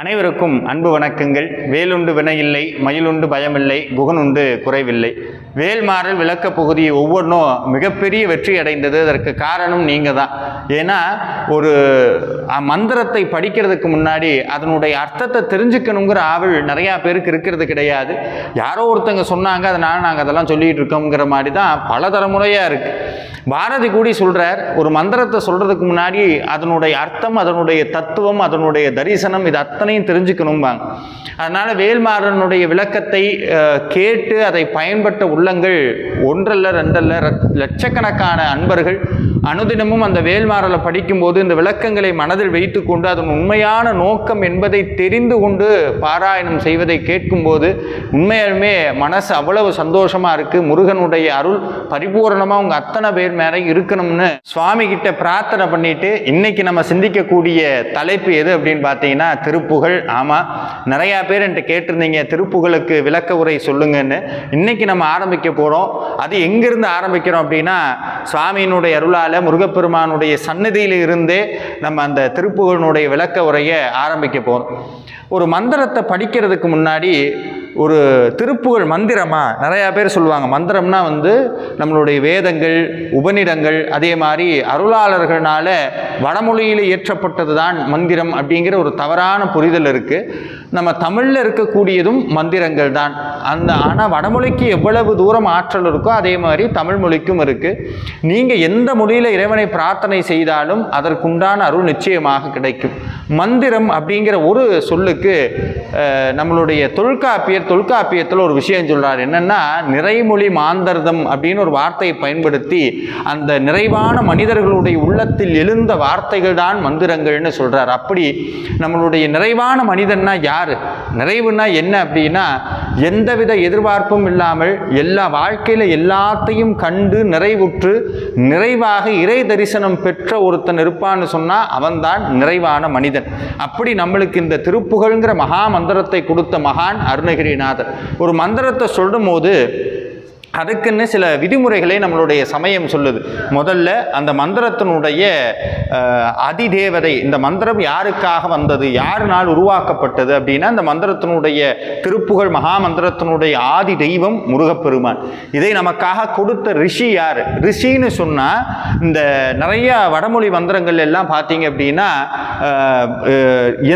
அனைவருக்கும் அன்பு வணக்கங்கள். வேலுண்டு வினையில்லை மயிலுண்டு பயமில்லை குகனுண்டு குறைவில்லை. வேல்மாறல் விளக்க பகுதி ஒவ்வொன்றும் மிகப்பெரிய வெற்றி அடைந்தது. அதற்கு காரணம் நீங்கள் தான் ஏன்னா ஒரு மந்திரத்தை படிக்கிறதுக்கு முன்னாடி அதனுடைய அர்த்தத்தை தெரிஞ்சுக்கணுங்கிற ஆவல் நிறையா பேருக்கு இருக்கிறது கிடையாது. யாரோ ஒருத்தங்க சொன்னாங்க அதனால் நாங்கள் அதெல்லாம் சொல்லிகிட்டு இருக்கோங்கிற மாதிரி தான் பல தலைமுறையாக இருக்குது பாரதி கூடி சொல்கிறார் ஒரு மந்திரத்தை சொல்கிறதுக்கு முன்னாடி அதனுடைய அர்த்தம் அதனுடைய தத்துவம் அதனுடைய தரிசனம் இது அத்தனையும் தெரிஞ்சுக்கணும்பாங்க. அதனால் வேல்மாறனுடைய விளக்கத்தை கேட்டு அதை பயன்பட்ட உள்ளங்கள் ஒன்றல்ல ரெண்டல்ல லட்சக்கணக்கான அன்பர்கள் அனுதினமும் அந்த வேல்மாறலை படிக்கும்போது இந்த விளக்கங்களை மனதில் வைத்துக்கொண்டு அதன் உண்மையான நோக்கம் என்பதை தெரிந்து கொண்டு பாராயணம் செய்வதை கேட்கும்போது உண்மையாலுமே மனசு அவ்வளவு சந்தோஷமாக இருக்குது முருகனுடைய அருள் பரிபூரணமாக உங்கள் அத்தனை பேர் மேலே இருக்கணும்னு சுவாமி கிட்ட பிரார்த்தனை பண்ணிட்டு இன்னைக்கு நம்ம சிந்திக்கக்கூடிய தலைப்பு எது அப்படின்னு பார்த்தீங்கன்னா திருப்புகழ் ஆமாம் நிறையா பேர் என்கிட்ட கேட்டிருந்தீங்க திருப்புகழுக்கு விளக்க உரை சொல்லுங்கன்னு. இன்னைக்கு நம்ம ஆரம்பிக்க போகிறோம் அது எங்கிருந்து ஆரம்பிக்கிறோம் அப்படின்னா சுவாமியினுடைய அருளால் முருகப்பெருமானுடைய சன்னதியில் இருந்தே நம்ம அந்த திருப்புகளினுடைய விளக்க உரையை ஆரம்பிக்க போகிறோம் ஒரு மந்திரத்தை படிக்கிறதுக்கு முன்னாடி ஒரு திருப்புகழ் மந்திரமாக நிறையா பேர் சொல்லுவாங்க. மந்திரம்னா வந்து நம்மளுடைய வேதங்கள் உபநிடங்கள் அதே மாதிரி அருளாளர்களால் வடமொழியில் இயற்றப்பட்டது தான் மந்திரம் அப்படிங்கிற ஒரு தவறான புரிதல் இருக்குது நம்ம தமிழில் இருக்கக்கூடியதும் மந்திரங்கள் தான் அந்த ஆனால் வடமொழிக்கு எவ்வளவு தூரம் ஆற்றல் இருக்கோ அதே மாதிரி தமிழ் மொழிக்கும் இருக்குது நீங்கள் எந்த மொழியில் இறைவனை பிரார்த்தனை செய்தாலும் அதற்குண்டான அருள் நிச்சயமாக கிடைக்கும். மந்திரம் அப்படிங்கிற ஒரு சொல்லுக்கு நம்மளுடைய தொல்காப்பியர் தொல்காப்பியத்தில் ஒரு விஷயம் சொல்கிறார் என்னென்னா நிறைமொழி மாந்தர்தம் அப்படின்னு ஒரு வார்த்தையை பயன்படுத்தி அந்த நிறைவான மனிதர்களுடைய உள்ளத்தில் எழுந்த வார்த்தைகள் தான் மந்திரங்கள்னு சொல்கிறார் அப்படி நம்மளுடைய நிறைவான மனிதன்னா யார்? நிறைவுனா என்ன அப்படின்னா எந்தவித எதிர்பார்ப்பும் இல்லாமல் எல்லா வாழ்க்கையில் எல்லாத்தையும் கண்டு நிறைவுற்று நிறைவாக இறை தரிசனம் பெற்ற ஒருத்தன் இருப்பான்னு சொன்னால் அவன்தான் நிறைவான மனிதன். அப்படி நம்மளுக்கு இந்த திருப்புகழ்ங்கிற மகா மந்திரத்தை கொடுத்த மகான் அருணகிரிநாதர். ஒரு மந்திரத்தை சொல்லும் போது அதுக்குன்னு சில விதிமுறைகளை நம்மளுடைய சமயம் சொல்லுது. முதல்ல அந்த மந்திரத்தினுடைய அதிதேவதை இந்த மந்திரம் யாருக்காக வந்தது யாருனால் உருவாக்கப்பட்டது அப்படின்னா அந்த மந்திரத்தினுடைய திருப்புகழ் மகா மந்திரத்தினுடைய ஆதி தெய்வம் முருகப்பெருமான். இதை நமக்காக கொடுத்த ரிஷி யார்? ரிஷின்னு சொன்னால் இந்த நிறைய வடமொழி மந்திரங்கள் எல்லாம் பார்த்தீங்க அப்படின்னா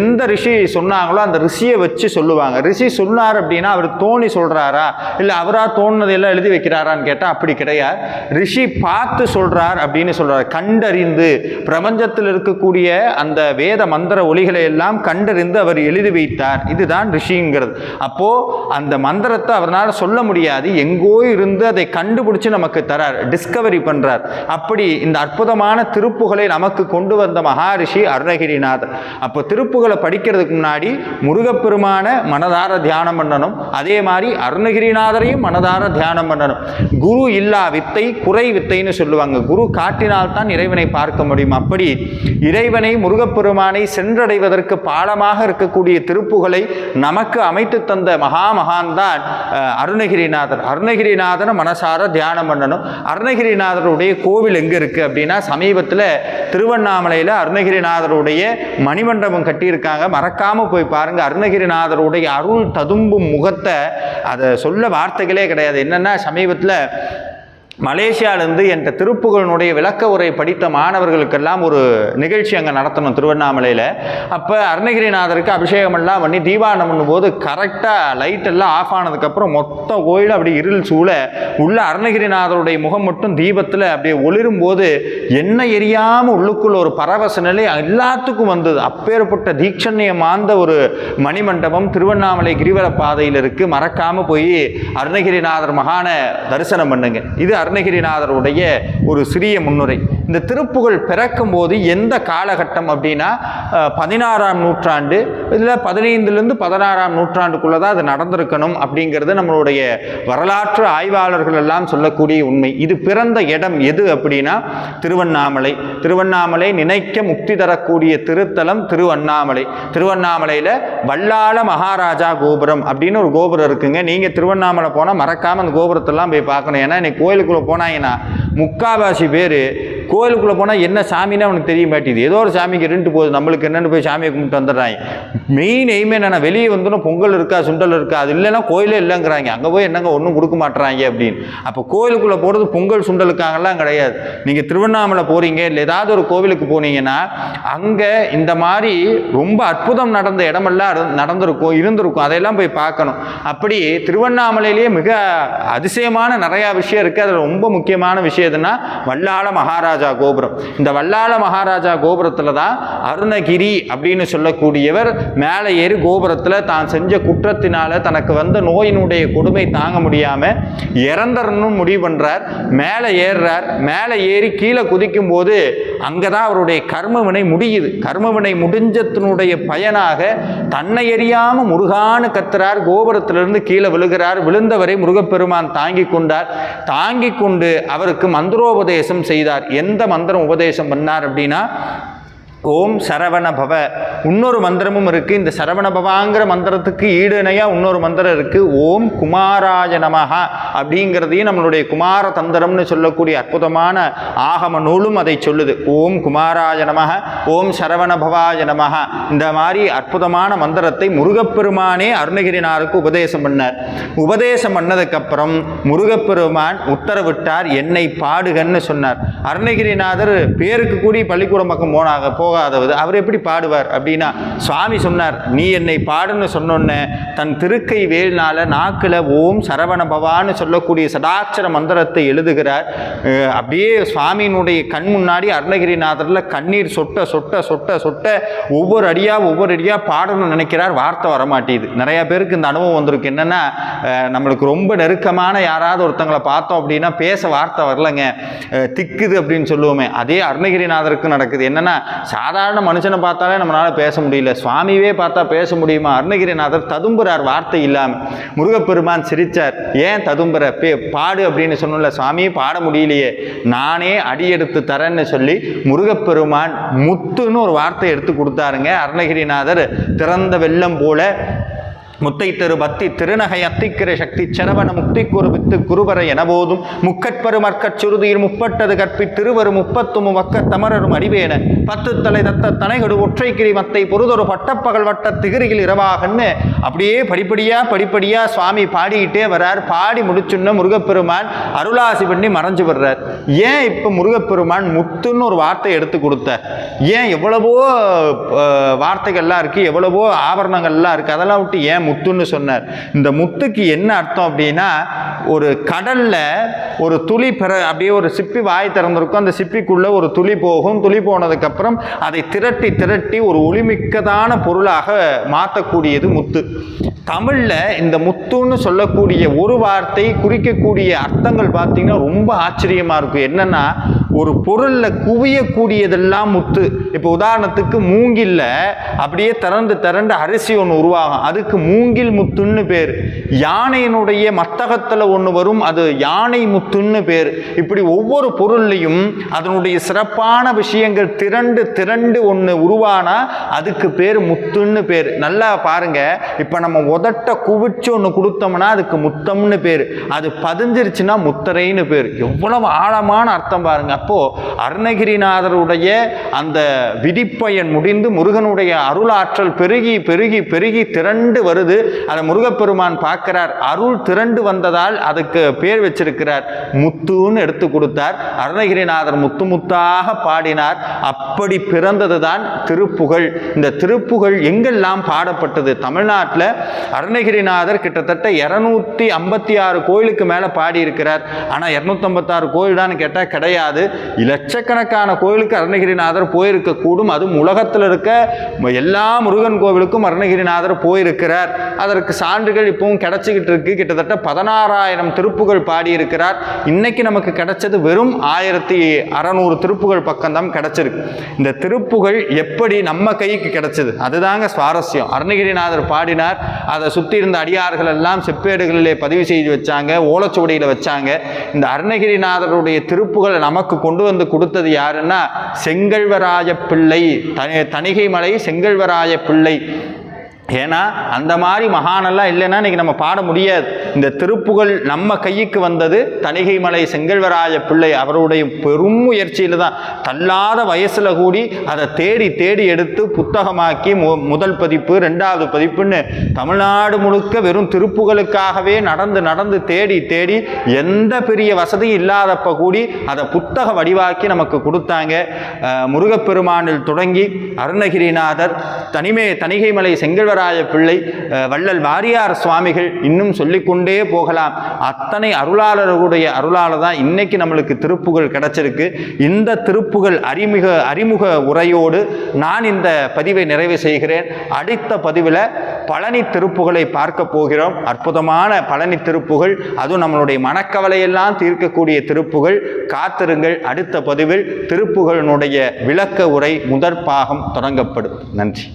எந்த ரிஷி சொன்னாங்களோ அந்த ரிஷியை வச்சு சொல்லுவாங்க. ரிஷி சொன்னார் அப்படின்னா அவர் தோணி சொல்கிறாரா இல்லை அவராக தோணுனதெல்லாம் எழுதி எழுதி வைக்கிறாரான்னு கேட்டால் அப்படி கிடையாது. ரிஷி பார்த்து சொல்கிறார் அப்படின்னு சொல்கிறார் கண்டறிந்து பிரபஞ்சத்தில் இருக்கக்கூடிய அந்த வேத மந்திர ஒலிகளை எல்லாம் கண்டறிந்து அவர் எழுதி வைத்தார். இதுதான் ரிஷிங்கிறது. அப்போது அந்த மந்திரத்தை அவரால் சொல்ல முடியாது. எங்கோ இருந்து அதை கண்டுபிடிச்சு நமக்கு தரார். டிஸ்கவரி பண்ணுறார் அப்படி இந்த அற்புதமான திருப்புகளை நமக்கு கொண்டு வந்த மகாரிஷி அருணகிரிநாதர். அப்போ திருப்புகளை படிக்கிறதுக்கு முன்னாடி முருகப்பெருமான மனதார தியானம் பண்ணணும். அதே மாதிரி அருணகிரிநாதரையும் மனதார தியானம் பண்ணணும். குரு இல்லா வித்தை குறை வித்தைன்னு சொல்லுவாங்க. குரு காட்டினால் தான் இறைவனை பார்க்க முடியும். அப்படி இறைவனை முருகப்பெருமானை சென்றடைவதற்கு பாலமாக இருக்கக்கூடிய திருப்புகளை நமக்கு அமைத்து தந்த மகா மகான் தான் அருணகிரிநாதர். அருணகிரிநாதன் மனசார தியானம் பண்ணணும். அருணகிரிநாதருடைய கோவில் எங்கே இருக்குது அப்படின்னா சமீபத்தில் திருவண்ணாமலையில் அருணகிரிநாதருடைய மணிமண்டபம் கட்டியிருக்காங்க. மறக்காமல் போய் பாருங்க. அருணகிரிநாதருடைய அருள் ததும்பும் முகத்தை அதை சொல்ல வார்த்தைகளே கிடையாது. என்னென்னா சமீபத்தில் மலேசியாவிலேருந்து என்ற திருப்புகளினுடைய விளக்க உரை படித்த மாணவர்களுக்கெல்லாம் ஒரு நிகழ்ச்சி அங்கே நடத்தணும் திருவண்ணாமலையில். அப்போ அருணகிரிநாதருக்கு அபிஷேகமெல்லாம் பண்ணி தீபாவளம் பண்ணும்போது கரெக்டாக லைட் எல்லாம் ஆஃப் ஆனதுக்கப்புறம் மொத்த கோயில் அப்படி இருள் சூழ உள்ள அருணகிரிநாதருடைய முகம் மட்டும் தீபத்தில் அப்படியே ஒளிரும் போது என்ன எரியாமல் உள்ளுக்குள்ள ஒரு பரவச நிலை எல்லாத்துக்கும் வந்தது. அப்பேற்பட்ட தீட்சண்யம் ஆந்த ஒரு மணிமண்டபம் திருவண்ணாமலை கிரிவர பாதையில் இருக்குது மறக்காமல் போய் அருணகிரிநாதர் மகான தரிசனம் பண்ணுங்க. இது அருணகிரிநாதருடைய ஒரு சிறிய முன்னுரை. இந்த திருப்புகழ் பிறக்கும் போது எந்த காலகட்டம் அப்படின்னா பதினாறாம் நூற்றாண்டு இதில் பதினைந்துலேருந்து பதினாறாம் நூற்றாண்டுக்குள்ளே தான் அது நடந்திருக்கணும் அப்படிங்கிறது நம்மளுடைய வரலாற்று ஆய்வாளர்கள் எல்லாம் சொல்லக்கூடிய உண்மை. இது பிறந்த இடம் எது அப்படின்னா திருவண்ணாமலை. திருவண்ணாமலை நினைக்க முக்தி தரக்கூடிய திருத்தலம் திருவண்ணாமலை. திருவண்ணாமலையில் வல்லாள மகாராஜா கோபுரம் அப்படின்னு ஒரு கோபுரம் இருக்குங்க. நீங்கள் திருவண்ணாமலை போனால் மறக்காமல் அந்த கோபுரத்தெல்லாம் போய் பார்க்கணும். ஏன்னா இன்னைக்கு கோயிலுக்குள்ளே போனாங்கன்னா முக்காவாசி பேர் கோயிலுக்குள்ளே போனால் என்ன சாமின்னு அவனுக்கு தெரிய மாட்டேங்குது. ஏதோ ஒரு சாமிக்கு ரெண்டு போகுது. நம்மளுக்கு என்னென்னு போய் சாமியை கும்பிட்டு வந்துடுறாங்க. மெயின் எய்மே என்னென்னா வெளியே வந்தோன்னா பொங்கல் இருக்கா சுண்டல் இருக்கா அது இல்லைன்னா கோயிலே இல்லைங்கிறாங்க. அங்கே போய் என்னங்க ஒன்றும் கொடுக்க மாட்டுறாங்க அப்படின்னு. அப்போ கோயிலுக்குள்ளே போகிறது பொங்கல் சுண்டலுக்காகலாம் கிடையாது. நீங்கள் திருவண்ணாமலை போகிறீங்க இல்லை ஏதாவது ஒரு கோவிலுக்கு போனீங்கன்னா அங்கே இந்த மாதிரி ரொம்ப அற்புதம் நடந்த இடமெல்லாம் நடந்திருக்கும் இருந்திருக்கும். அதையெல்லாம் போய் பார்க்கணும். அப்படி திருவண்ணாமலையிலேயே மிக அதிசயமான நிறையா விஷயம் இருக்குது அதில் ரொம்ப முக்கியமான விஷயம் எதுனா வல்லாள மகாராஜா கோபுரம். இந்த வல்லாள மகாராஜா கோபுரத்தில் தான் அருணகிரி அப்படின்னு சொல்லக்கூடியவர் மேலே ஏறி கோபுரத்தில் தான் செஞ்ச குற்றத்தினால தனக்கு வந்த நோயினுடைய கொடுமை தாங்க முடியாமல் இறந்தரணும் முடிவு பண்ணுறார் மேலே ஏறுறார். மேலே ஏறி கீழே குதிக்கும் போது அங்கே தான் அவருடைய கர்மவினை முடியுது. கர்மவினை முடிஞ்சத்தினுடைய பயனாக தன்னை எறியாமல் முருகான்னு கத்துறார். கோபுரத்திலிருந்து கீழே விழுகிறார். விழுந்தவரை முருகப்பெருமான் தாங்கி கொண்டார். தாங்கி கொண்டு அவருக்கு மந்திரோபதேசம் செய்தார். எந்த மந்திரம் உபதேசம் பண்ணார் அப்படின்னா ஓம் சரவண பவ இன்னொரு மந்திரமும் இருக்குது இந்த சரவண பவாங்கிற மந்திரத்துக்கு ஈடு இணையாக இன்னொரு மந்திரம் இருக்குது ஓம் குமாராய நமஹ. அப்படிங்கிறதையும் நம்மளுடைய குமார தந்திரம்னு சொல்லக்கூடிய அற்புதமான ஆகம நூலும் அதை சொல்லுது. ஓம் குமாராய நமக ஓம் சரவண பவாய இந்த மாதிரி அற்புதமான மந்திரத்தை முருகப்பெருமானே அருணகிரினாருக்கு உபதேசம் பண்ணார். உபதேசம் பண்ணதுக்கப்புறம் முருகப்பெருமான் உத்தரவிட்டார் என்னை பாடுகன்னு சொன்னார். அருணகிரிநாதர் பேருக்கு கூடி பள்ளிக்கூடம் பக்கம் போனாங்க. போகாதவது. அவர் எப்படி பாடுவார் அப்படின்னா சுவாமி சொன்னார் நீ என்னை பாடுன்னு சொன்னோன்னே தன் திருக்கை வேல்னால நாக்கில் ஓம் சரவண பவான்னு சொல்லக்கூடிய சதாட்சர மந்திரத்தை எழுதுகிறார். அப்படியே சுவாமியினுடைய கண் முன்னாடி அருணகிரிநாதரில் கண்ணீர் சொட்ட சொட்ட சொட்ட சொட்ட ஒவ்வொரு அடியாக ஒவ்வொரு அடியாக பாடணும்னு நினைக்கிறார். வார்த்தை வரமாட்டேது. நிறையா பேருக்கு இந்த அனுபவம் வந்திருக்கு. என்னென்னா நம்மளுக்கு ரொம்ப நெருக்கமான யாராவது ஒருத்தங்களை பார்த்தோம் அப்படின்னா பேச வார்த்தை வரலங்க. திக்குது அப்படின்னு சொல்லுவோமே. அதே அருணகிரிநாதருக்கு நடக்குது. என்னென்னா சாதாரண மனுஷனை பார்த்தாலே நம்மளால பேச முடியல. சுவாமியே பார்த்தா பேச முடியுமா? அருணகிரிநாதர் ததும்புறார் வார்த்தை இல்லாமல் முருகப்பெருமான் சிரித்தார் ஏன் ததும்புற? பே பாடு அப்படின்னு சொன்னல சுவாமி பாட முடியலையே. நானே அடி எடுத்து தரேன்னு சொல்லி முருகப்பெருமான் முத்துன்னு ஒரு வார்த்தை எடுத்து கொடுத்தாருங்க. அருணகிரிநாதர் திறந்த வெள்ளம் போல முத்தை திரு பத்தி திருநகை அத்திக்கிற சக்தி செனவன முக்தி குரு வித்து குருவர எனபோதும் முக்கட்பரு மற்கச் சுருதியில் முப்பட்டது கற்பி திருவரு முப்பத்தும் வக்க தமரரும் அடிவேன பத்து தலை தத்த தனைகடு ஒற்றைக்கிரி மத்தை பொருதொரு பட்டப்பகல் வட்ட திகிரியில் இரவாகன்னு அப்படியே படிப்படியா படிப்படியா சுவாமி பாடிக்கிட்டே வர்றார் பாடி முடிச்சுன்னு முருகப்பெருமான் அருளாசி பண்ணி மறைஞ்சு வர்றார். ஏன் இப்போ முருகப்பெருமான் முத்துன்னு ஒரு வார்த்தை எடுத்து கொடுத்தார் ஏன் எவ்வளவோ வார்த்தைகள்லாம் இருக்குது எவ்வளவோ ஆபரணங்கள்லாம் இருக்குது அதெல்லாம் விட்டு ஏன் முத்துன்னு சொன்னார். இந்த முத்துக்கு என்ன அர்த்தம் அப்படின்னா ஒரு கடல்ல ஒரு துளி பெற அப்படியே ஒரு சிப்பி வாய் திறந்திருக்கும். அந்த சிப்பிக்குள்ள ஒரு துளி போகும். துளி போனதுக்கப்புறம் அதை திரட்டி திரட்டி ஒரு ஒளிமிக்கதான பொருளாக மாற்றக்கூடியது முத்து. தமிழில் இந்த முத்துன்னு சொல்லக்கூடிய ஒரு வார்த்தை குறிக்கக்கூடிய அர்த்தங்கள் பார்த்தீங்கன்னா ரொம்ப ஆச்சரியமாக இருக்கும் என்னன்னா ஒரு பொருளில் குவியக்கூடியதெல்லாம் முத்து. இப்போ உதாரணத்துக்கு மூங்கில்ல அப்படியே திறந்து திறந்து அரிசி ஒன்று உருவாகும். அதுக்கு மூங்கில் முத்துன்னு பேர். யானையினுடைய மத்தகத்தில் ஒன்று வரும் அது யானை முத்துன்னு பேர். இப்படி ஒவ்வொரு பொருள்லையும் அதனுடைய சிறப்பான விஷயங்கள் திரண்டு திரண்டு ஒன்று உருவானா அதுக்கு பேர் முத்துன்னு பேர். நல்லா பாருங்க இப்போ நம்ம உதட்ட குவிச்சு ஒன்று கொடுத்தோம்னா அதுக்கு முத்தம்னு பேர். அது பதிஞ்சிருச்சுன்னா முத்தரைன்னு பேர். எவ்வளவு ஆழமான அர்த்தம் பாருங்க. அப்போ அருணகிரிநாதருடைய அந்த விதிப்பயன் முடிந்து முருகனுடைய அருளாற்றல் பெருகி பெருகி பெருகி திரண்டு வருது. அதை முருகப்பெருமான் பார்க்கிறார். அருள் திரண்டு வந்ததால் அதுக்கு பேர் வச்சிருக்கிறார். முத்துன்னு எடுத்து கொடுத்தார். அருணகிரிநாதர் முத்து முத்தாக பாடினார். அப்படி பிறந்தது தான் திருப்புகழ். இந்த திருப்புகழ் எங்கெல்லாம் பாடப்பட்டது? தமிழ்நாட்டில் அருணகிரிநாதர் கிட்டத்தட்ட இரநூத்தி ஐம்பத்தி ஆறு கோயிலுக்கு மேலே பாடியிருக்கிறார். ஆனால் இரநூத்தம்பத்தாறு கோயில் தான் கேட்டால் கிடையாது. லட்சக்கணக்கான கோயிலுக்கு அருணகிரிநாதர் போயிருக்க கூடும் அதுவும் உலகத்தில் இருக்க எல்லா முருகன் கோவிலுக்கும் அருணகிரிநாதர் போயிருக்கிறார். அதற்கு சான்றுகள் இப்பவும் கிடைச்சிக்கிட்டு இருக்கு. கிட்டத்தட்ட பதினாறாயிரம் திருப்புகள் பாடியிருக்கிறார். இன்னைக்கு நமக்கு கிடைச்சது வெறும் ஆயிரத்தி அறநூறு திருப்புகள் பக்கம்தான் கிடைச்சிருக்கு. இந்த திருப்புகள் எப்படி நம்ம கைக்கு கிடைச்சது? அதுதாங்க சுவாரஸ்யம். அருணகிரிநாதர் பாடினார். அதை சுற்றி இருந்த அடியார்கள் எல்லாம் செப்பேடுகளிலே பதிவு செய்து வச்சாங்க. ஓலச்சுவடியில் வச்சாங்க. இந்த அருணகிரிநாதருடைய திருப்புகளை நமக்கு கொண்டு வந்து கொடுத்தது யாருன்னா செங்கல்வராய பிள்ளை தனி தணிகை செங்கல்வராய பிள்ளை ஏன்னா அந்த மாதிரி மகானெல்லாம் இல்லைன்னா இன்றைக்கி நம்ம பாட முடியாது. இந்த திருப்புகள் நம்ம கைக்கு வந்தது தணிகை மலை செங்கல்வராய பிள்ளை அவருடைய பெரும் முயற்சியில் தான். தள்ளாத வயசில் கூடி அதை தேடி தேடி எடுத்து புத்தகமாக்கி மு முதல் பதிப்பு ரெண்டாவது பதிப்புன்னு தமிழ்நாடு முழுக்க வெறும் திருப்புகளுக்காகவே நடந்து நடந்து தேடி தேடி எந்த பெரிய வசதியும் இல்லாதப்ப கூடி அதை புத்தக வடிவாக்கி நமக்கு கொடுத்தாங்க. முருகப்பெருமானில் தொடங்கி அருணகிரிநாதர் தனிமே தணிகைமலை செங்கல்வராய பிள்ளை வள்ளல் வாரியார் சுவாமிகள் இன்னும் சொல்லிக்கொண்டே போகலாம். அத்தனை அருளாளர்களுடைய அருளால தான் இன்னைக்கு நம்மளுக்கு திருப்புகள் கிடைச்சிருக்கு. இந்த திருப்புகள் அறிமுக அறிமுக உரையோடு நான் இந்த பதிவை நிறைவு செய்கிறேன். அடுத்த பதிவில் பழனி திருப்புகளை பார்க்க போகிறோம். அற்புதமான பழனி திருப்புகள் அதுவும் நம்மளுடைய மனக்கவலையெல்லாம் தீர்க்கக்கூடிய திருப்புகள். காத்திருங்கள். அடுத்த பதிவில் திருப்புகளினுடைய விளக்க உரை முதற் பாகம் தொடங்கப்படும். நன்றி.